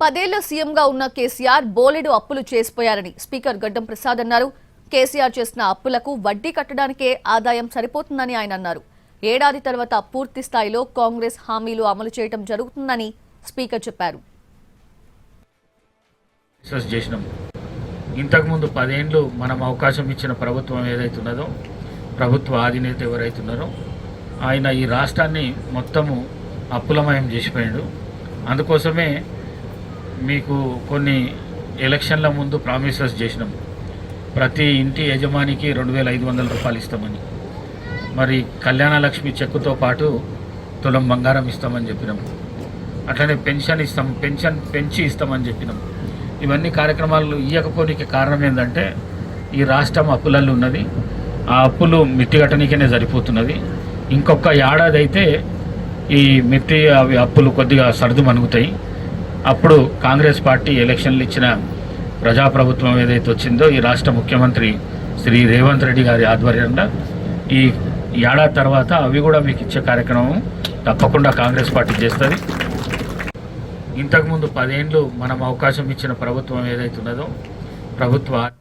పదేళ్ళ సీఎంగా ఉన్న కేసీఆర్ బోలెడు అప్పులు చేసిపోయారని స్పీకర్ గడ్డం ప్రసాద్ అన్నారు. కేసీఆర్ చేసిన అప్పులకు వడ్డీ కట్టడానికే ఆదాయం సరిపోతుందని ఆయన అన్నారు. ఏడాది తర్వాత పూర్తి స్థాయిలో కాంగ్రెస్ హామీలు అమలు చేయడం జరుగుతుందని స్పీకర్ చెప్పారు. ఇంతకుముందు పదేండ్లు మనం అవకాశం ఇచ్చిన ప్రభుత్వం ఏదైతున్నదో ప్రభుత్వ అధినేత ఎవరైతున్నారో ఆయన ఈ రాష్ట్రాన్ని మొత్తము అప్పులమయం చేసిపోయాడు. అందుకోసమే మీకు కొన్ని ఎలక్షన్ల ముందు ప్రామిసెస్ చేసినాం. ప్రతి ఇంటి యజమానికి రెండు వేల ఐదు వందల రూపాయలు ఇస్తామని. మరి కళ్యాణలక్ష్మి చెక్కుతో పాటు తులం బంగారం ఇస్తామని చెప్పినాం. అట్లనే పెన్షన్ ఇస్తాం పెన్షన్ పెంచి ఇస్తామని చెప్పినాం. ఇవన్నీ కార్యక్రమాలు ఇవ్వకపోనికి కారణం ఏంటంటే ఈ రాష్ట్రం అప్పులలో ఉన్నది. ఆ అప్పులు మిత్తిగట్టనికనే సరిపోతున్నది. ఇంకొక ఏడాది అయితే ఈ మిత్తి అవి అప్పులు కొద్దిగా సర్దు మనుగుతాయి అప్పుడు కాంగ్రెస్ పార్టీ ఎలక్షన్లు ఇచ్చిన ప్రజాప్రభుత్వం ఏదైతే వచ్చిందో ఈ రాష్ట్ర ముఖ్యమంత్రి శ్రీ రేవంత్ రెడ్డి గారి ఆధ్వర్యంలో ఈ ఏడాది తర్వాత అవి కూడా మీకు ఇచ్చే కార్యక్రమం తప్పకుండా కాంగ్రెస్ పార్టీ చేస్తుంది. ఇంతకుముందు పదేండ్లు మనం అవకాశం ఇచ్చిన ప్రభుత్వం ఏదైతే ఉన్నదో ప్రభుత్వ